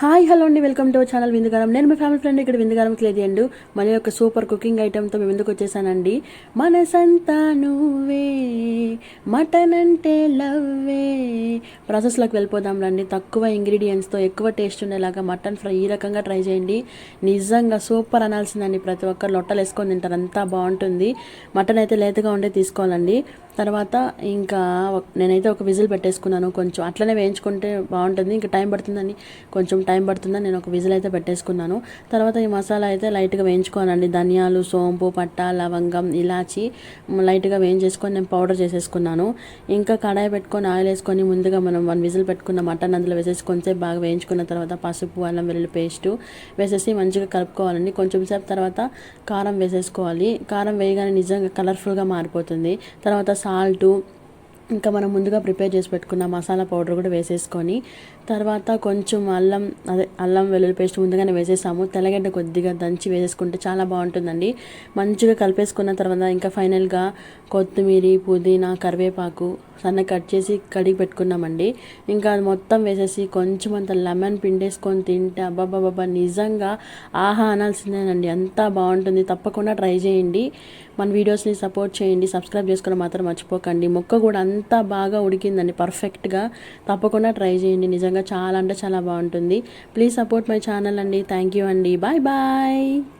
Hi hello అండి. Welcome to channel విందుగారం. నేను మీ ఫ్యామిలీ ఫ్రెండ్ ఇక్కడ విందుగారం క్లియర్ అండి మన యొక్క సూపర్ కుకింగ్ ఐటెంతో మేము ఎందుకు వచ్చేసానండి? మనసంతా నువ్వే మటన్ అంటే లవ్వే ప్రాసెస్లోకి వెళ్ళిపోదాం రండి. తక్కువ ఇంగ్రీడియంట్స్తో ఎక్కువ టేస్ట్ ఉండేలాగా మటన్ ఫ్రై ఈ రకంగా ట్రై చేయండి. నిజంగా సూపర్ అనాల్సిందండి. ప్రతి ఒక్కరు లొట్టలు వేసుకొని తింటారు. అంతా బాగుంటుంది. మటన్ అయితే లేతగా ఉండే తీసుకోవాలండి. తర్వాత ఇంకా నేనైతే ఒక విజిల్ పెట్టేసుకున్నాను. కొంచెం అట్లనే వేయించుకుంటే బాగుంటుంది. ఇంకా టైం పడుతుందని కొంచెం టైం పడుతుందని నేను ఒక విజిల్ అయితే పెట్టేసుకున్నాను. తర్వాత ఈ మసాలా అయితే లైట్గా వేయించుకోవాలండి ధనియాలు సోంపు పట్ట లవంగం ఇలాచి లైట్గా వేయించేసుకొని నేను పౌడర్ చేసేసుకున్నాను. ఇంకా కడాయి పెట్టుకొని ఆయిల్ వేసుకొని ముందుగా మనం వన్ విజిల్ పెట్టుకున్న మటన్ అందులో వేసేసి సేపు బాగా వేయించుకున్న తర్వాత పసుపు అల్లం వెల్లుల్లి పేస్టు వేసేసి మంచిగా కలుపుకోవాలండి. కొంచెం సేపు తర్వాత కారం వేసేసుకోవాలి. కారం వేయగానే నిజంగా కలర్ఫుల్గా మారిపోతుంది. తర్వాత సాల్టు ఇంకా మనం ముందుగా ప్రిపేర్ చేసి పెట్టుకున్న మసాలా పౌడర్ కూడా వేసేసుకొని తర్వాత కొంచెం అల్లం అదే అల్లం వెల్లుల్లి పేస్ట్ ముందుగానే వేసేసాము. తెల్లగడ్డ కొద్దిగా దంచి వేసేసుకుంటే చాలా బాగుంటుందండి. మంచిగా కలిపేసుకున్న తర్వాత ఇంకా ఫైనల్గా కొత్తిమీర పుదీనా కరివేపాకు సన్న కట్ చేసి కడిగి పెట్టుకున్నామండి. ఇంకా అది మొత్తం వేసేసి కొంచెం అంత లెమన్ పిండేసుకొని తింటే అబ్బాబాబా నిజంగా ఆహా అనాల్సిందేనండి. అంతా బాగుంటుంది. తప్పకుండా ట్రై చేయండి. మన వీడియోస్ని సపోర్ట్ చేయండి. సబ్స్క్రైబ్ చేసుకోవడం మాత్రం మర్చిపోకండి. మొక్క కూడా అంతా బాగా ఉడికిందండి. పర్ఫెక్ట్గా తప్పకుండా ట్రై చేయండి. నిజంగా చాలా అంటే చాలా బాగుంటుంది. ప్లీజ్ సపోర్ట్ మై ఛానల్ అండి. థ్యాంక్ యూ అండి. Bye bye.